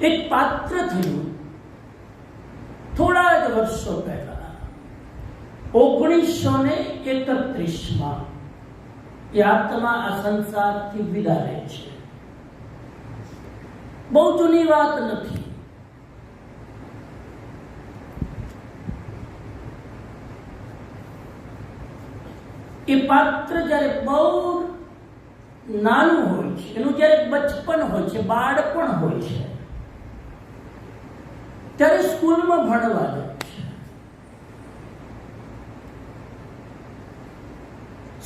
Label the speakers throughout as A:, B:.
A: એક પાત્ર થયું. થોડા જ વર્ષો પહેલા, ઓગણીસો ને એકત્રીસમાં એ આત્મા આ સંસારથી વિદા લે છે. બહુ જૂની વાત નથી. એ પાત્ર જ્યારે બહુ નાનું હોય છે, એનું જ્યારે બચપન હોય છે, બાળપણ હોય છે ત્યારે સ્કૂલમાં ભણવા જાય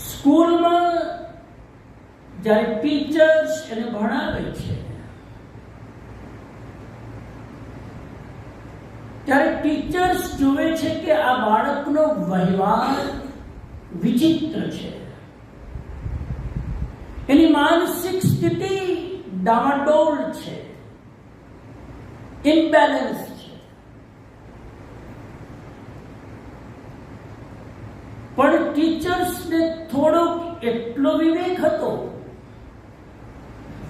A: સ્કૂલમાં જ્યારે ટીચર્સ એને ભણાવે છે, ત્યારે ટીચર્સ જુએ છે કે આ બાળકનો વ્યવહાર વિચિત્ર છે. એની માનસિક સ્થિતિ ડામાડોળ છે. ઇમ્બેલેન્સ છે પણ ટીચર્સને થોડો એટલો વિવેક હતો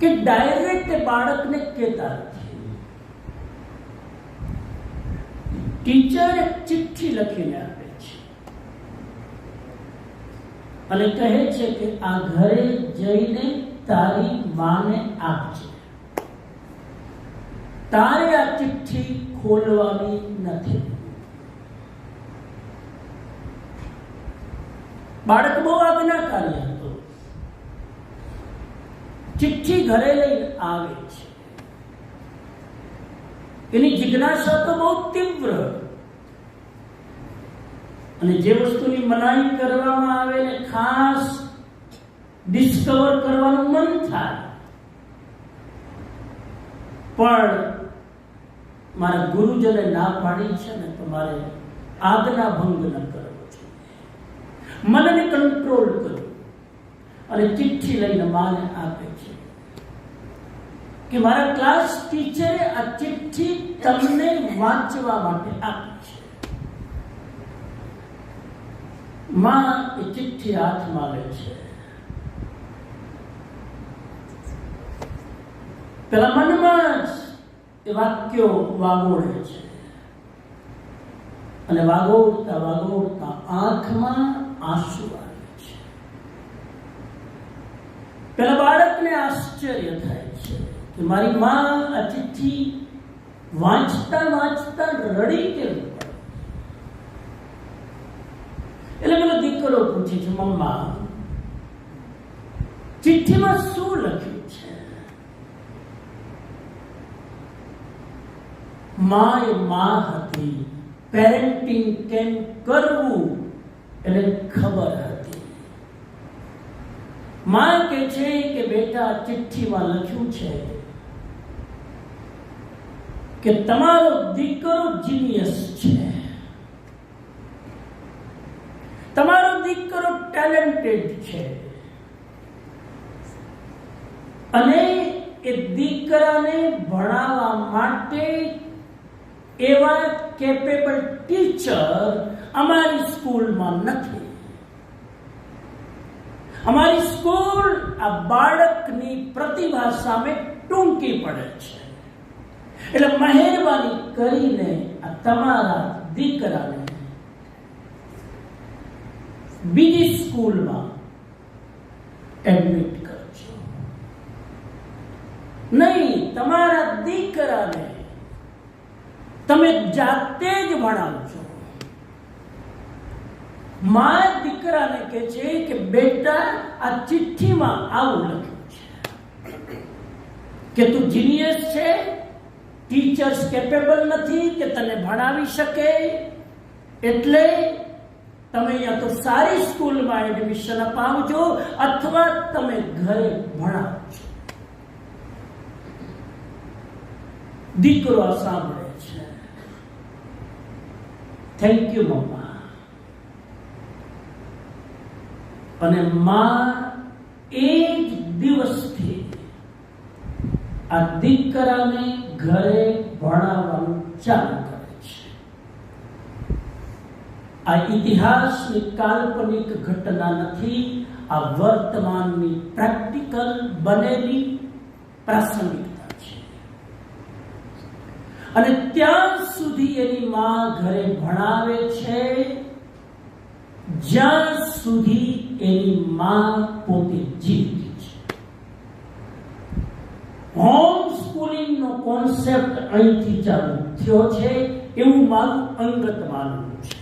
A: કે ડાયરેક્ટ બાળકને કહેતા ટીચર ચિઠ્ઠી લખીને આપે છે. અને કહે છે કે આ ઘરે જઈને તારી માને આપજે. તારે આ ચિઠ્ઠી ખોલવાની નથી. બાળક બહુ આજ્ઞાકારી હતો. ચિઠ્ઠી ઘરે લઈને આવે છે. એની જિજ્ઞાસા તો બહુ તીવ્ર. અને જે વસ્તુની મનાઈ કરવામાં આવે ને ખાસ ડિસ્કવર કરવાનું મન થાય. પણ મારા ગુરુજને ના પાડી છે ને તો મારે આજ્ઞા ભંગ ન મનને કંટ્રોલ કરો. અને ચિઠ્ઠી લઈને માને આપે છે. કે મારા ક્લાસ ટીચરે આ ચિઠ્ઠી તમને વાંચવા માટે આપી છે. માં એ ચિઠ્ઠી હાથમાં લે છે. પેલા મનમાં જ એ વાક્યો વાગોળે છે. અને વાગોળતા વાગોળતા આંખમાં આંસુ આવે છે. પેલા બાળકને આશ્ચર્ય થાય છે કે મારી માં આ ચિઠ્ઠી વાંચતા વાંચતા રડી કેમ એટલે પેલો દીકરો પૂછે છે, મમ્મા, ચિઠ્ઠીમાં શું લખ્યું છે? માયમાં હતી પેરેન્ટિંગ કેમ કરવું. એને ખબર હતી. માં કે છે કે બેટા ચિઠ્ઠીમાં લખ્યું છે કે તમારો દીકરો જીનિયસ છે. તમારો દીકરો ટેલેન્ટેડ છે. અને એ દીકરાને ભણાવવા માટે એવા કેપેબલ ટીચર અમારી સ્કૂલમાં નથી. અમારી સ્કૂલ આ બાળકની પ્રતિભા સામે ટૂંકી પડે છે. એટલે મહેરબાની કરીને આ તમારા દીકરાને બીજી સ્કૂલમાં એડમિટ કરજો. નહીં, તમારા દીકરાને તમે જાતે જ ભણાવજો મા દીકરાને કે છે કે બેટા, આ ચિઠ્ઠીમાં આવું લખ્યું છે કે તું જીનિયસ છે ટીચર્સ કેપેબલ નથી કે તને ભણાવી શકે. એટલે તમે અહીંયા તો સારી સ્કૂલમાં એડમિશન અપાવજો અથવા તમે ઘરે ભણાવજો. દીકરો સાંભળે છે. થેન્ક યુ મમ્મા અને માં એ જ દિવસથી આ દીકરાને ઘરે ભણાવવાનું ચાલુ કરે છે. આ ઇતિહાસની કાલ્પનિક ઘટના નથી, આ વર્તમાનની પ્રેક્ટિકલ બનેલી પ્રાસંગિકતા છે અને ત્યાં સુધી એની માં ઘરે ભણાવે છે. જ્યાં સુધી એની માં પોતે જીવતી છે. હોમ સ્કૂલિંગ નો કોન્સેપ્ટ અહીંથી ચાલુ થયો છે એવું મારું અંગત માનવું છે.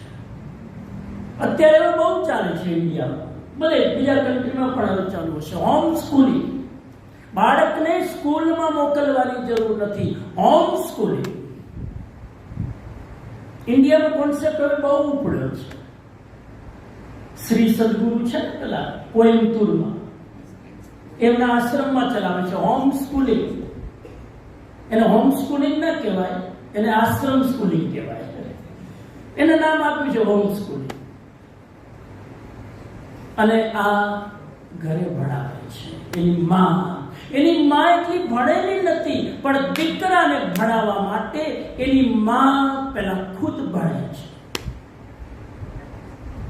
A: અત્યારે એવું બહુ ચાલે છે ઇન્ડિયામાં ભલે બીજા કન્ટ્રીમાં પણ હવે ચાલુ હશે. હોમ સ્કૂલિંગ બાળકને સ્કૂલમાં મોકલવાની જરૂર નથી. હોમ સ્કૂલિંગ ઇન્ડિયાનો કોન્સેપ્ટ હવે બહુ ઉપડ્યો છે. શ્રી સદગુરુ છે ને પેલા, કોઇમ્બતુરમાં. એમના આશ્રમમાં ચલાવે છે હોમ સ્કૂલિંગ એને હોમ સ્કૂલિંગ ના કહેવાય, એને આશ્રમ સ્કૂલિંગ કહેવાય. એને નામ આપ્યું છે હોમ સ્કૂલિંગ અને આ ઘરે ભણાવે છે. એની માં એની માં એટલી ભણેલી નથી, પણ દીકરાને ભણાવવા માટે એની માં પેલા ખુદ ભણે છે.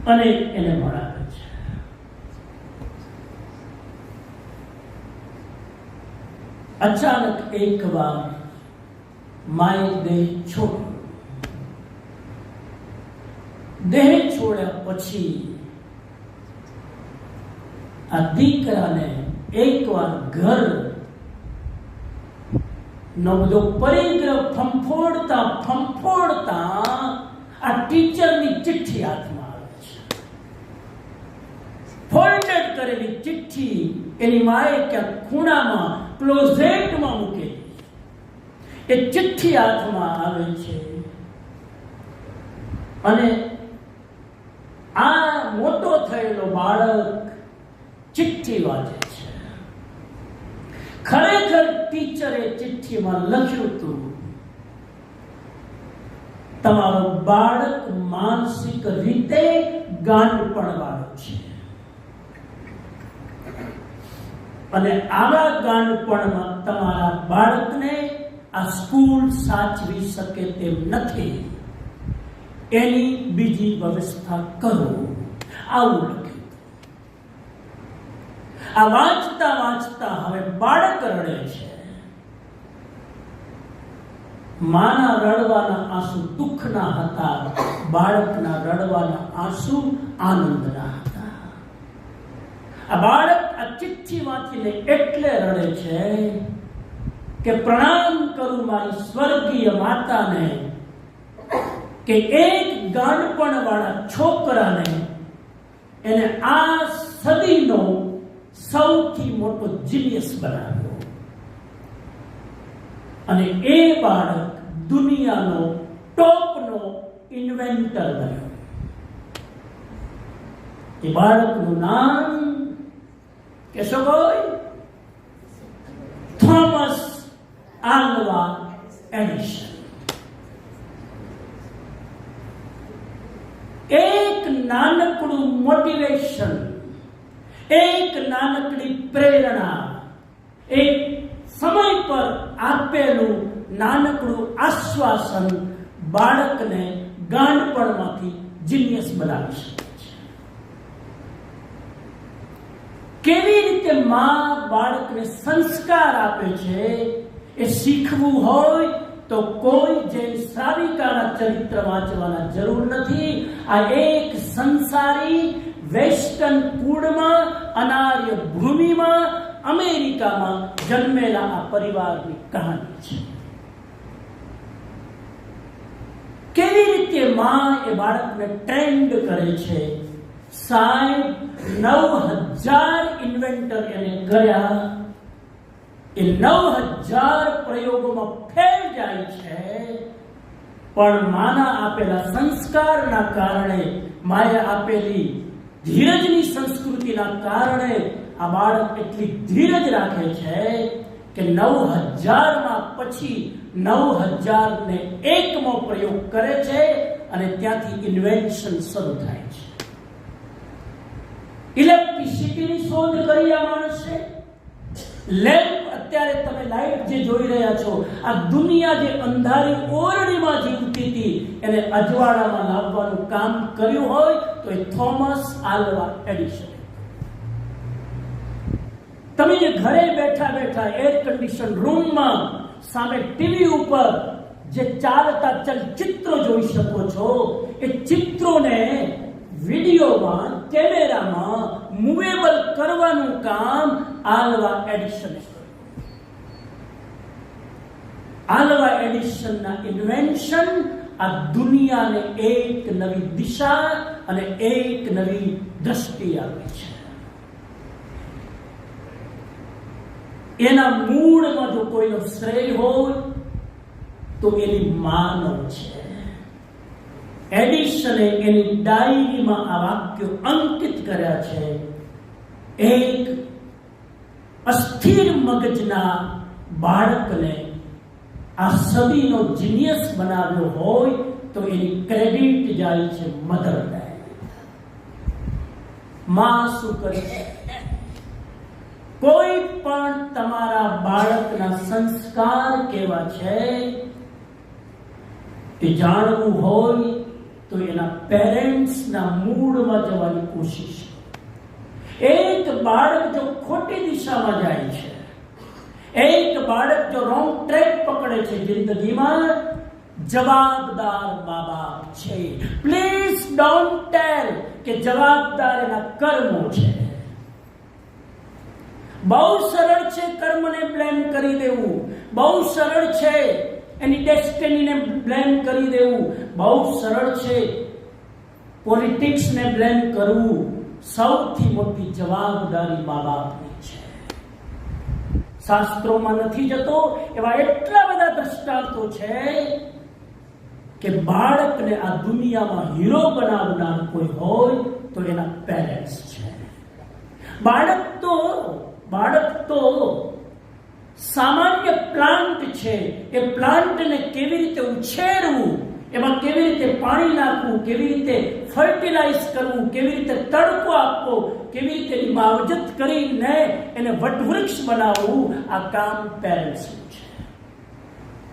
A: અને એને ભણાવે છે. અચાનક એક વાર માએ દેહ છોડ્યો. દેહ છોડ્યા પછી આ દીકરાને એકવાર ઘર નો પરિગ્રહ ફંફોડતા ફંફોડતા આ ટીચરની ચિઠ્ઠી હાથમાં આવે છે. ફોલ્ડેડ કરેલી ચિઠ્ઠી એની માએ ક્યાંક ખૂણામાં ક્લોઝેટમાં મૂકેલી. એ ચિઠ્ઠી હાથમાં આવે છે. અને આ મોટો થયેલો બાળક ચિઠ્ઠી વાંચે ખરેખર ટીચરે ચિઠ્ઠીમાં લખ્યું હતું, તમારો બાળક માનસિક રીતે ગાંડપણ વાળો છે. અને આવા ગાંડપણમાં તમારા બાળકને આ સ્કૂલ સાચવી શકે તેમ નથી. એની બીજી વ્યવસ્થા કરો. આવું આ વાંચતા વાંચતા હવે બાળક રડે છે. માના રડવાના આંસુ દુઃખના હતા, બાળકના રડવાના આંસુ આનંદના હતા. આ બાળક આ ચિઠ્ઠી વાંચીને એટલે રડે છે કે પ્રણામ કરું મારી સ્વર્ગીય માતાને, કે એક ગાંડપણ વાળા છોકરાને, એને આ સદીનો સૌથી મોટો જીનિયસ બનાવ્યો. અને એ બાળક દુનિયાનો ટોપનો ઇન્વેન્ટર બન્યો. એ બાળકનું નામ કેશો ભાઈ? Thomas Alva Edison. એક નાનકડું મોટિવેશન એક નાનકડી પ્રેરણા, એક સમય પર આપેલું નાનકડું આશ્વાસન બાળકને ગાંડપણમાંથી જીનિયસ બનાવી શકે છે. કેવી રીતે માં બાળકને સંસ્કાર આપે છે એ શીખવું હોય તો કોઈ જૈન શ્રાવિકાના ચરિત્ર વાંચવાના જરૂર નથી. આ એક સંસારી વેસ્ટર્ન કુળમાં, અનાર્ય ભૂમિમાં અમેરિકામાં જન્મેલા આ પરિવારની કહાની છે. કેવી રીતે માં એ બાળકને ટ્રેન્ડ કરે છે? સાહેબ નવ હજાર ઇન્વેન્ટર એને કર્યા. એ નવ હજાર પ્રયોગોમાં ફેલ જાય છે. પણ માના આપેલા સંસ્કારના કારણે માએ આપેલી ધીરજની સંસ્કૃતિના કારણે આ બાળક એટલી ધીરજ રાખે છે કે નવ હજારમાં પછી નવ હજાર ને એકમો પ્રયોગ કરે છે અને ત્યાંથી ઇન્વેન્શન શરૂ થાય છે. ઇલેક્ટ્રિસિટીની શોધ કરી આ માણસે. લેમ્પ અત્યારે તમે લાઈટ જે જોઈ રહ્યા છો, આ દુનિયા જે અંધારી ઓરડીમાં જીવતી હતી, એને અજવાળામાં લાવવાનું કામ કર્યું હોય તો એ થોમસ આલ્વા એડિશન. તમે જે ઘરે બેઠા બેઠા એર કન્ડિશન રૂમમાં સામે ટીવી ઉપર જે ચાલતા ચલચિત્રો જોઈ શકો છો, એ ચિત્રોને વિડીયોમાં, કેમેરામાં મૂવેબલ કરવાનું કામ આલવા એડિશને આલવા એડિશનના ઇન્વેન્શન આ દુનિયાને એક નવી દિશા અને એક નવી દ્રષ્ટિ આપે છે. એના મૂળમાં જો કોઈનો શ્રેય હોય, તો એની માનવ છે. એડિશને એની ડાયરીમાં આ વાક્યો અંકિત કર્યા છે. એક અસ્થિર મગજના બાળકને આ સદીનો જીનિયસ બનાવ્યો હોય, તો એની ક્રેડિટ જાય છે મધરને માં શું કરે કોઈ પણ તમારા બાળકના સંસ્કાર કેવા છે તે જાણવું હોય તો એના પેરેન્ટ્સના મૂળમાં જવાની કોશિશ. એક બાળક જો ખોટી દિશામાં જાય છે, એક બાળક જો રોંગ ટ્રેક પકડે છે જિંદગીમાં જવાબદાર મા બાપ છે. પ્લીઝ ડોન્ટ ટેલ કે જવાબદાર એના કર્મો છે. બહુ સરળ છે કર્મને બ્લેમ કરી દેવું. બહુ સરળ છે એની ડેસ્ટિનીને બ્લેમ કરી દેવું. બહુ સરળ છે પોલિટિક્સને બ્લેમ કરવું. સૌથી મોટી જવાબદારી મા બાપની છે. શાસ્ત્રોમાં નથી જતો એવા એટલા બધા દ્રષ્ટાંતો છે કે બાળકને આ દુનિયામાં હીરો બનાવનાર કોઈ હોય તો એના પેરેન્ટ્સ છે. બાળક તો બાળક તો સામાન્ય પ્લાન્ટ છે. એ પ્લાન્ટને કેવી રીતે ઉછેરવું, એમાં કેવી રીતે પાણી નાખવું, કેવી રીતે ફર્ટિલાઇઝ કરવું, કેવી રીતે તડકો આપવો, કેવી રીતે માવજત કરીને એને વટવૃક્ષ બનાવવું, આ કામ પેરેન્ટ્સનું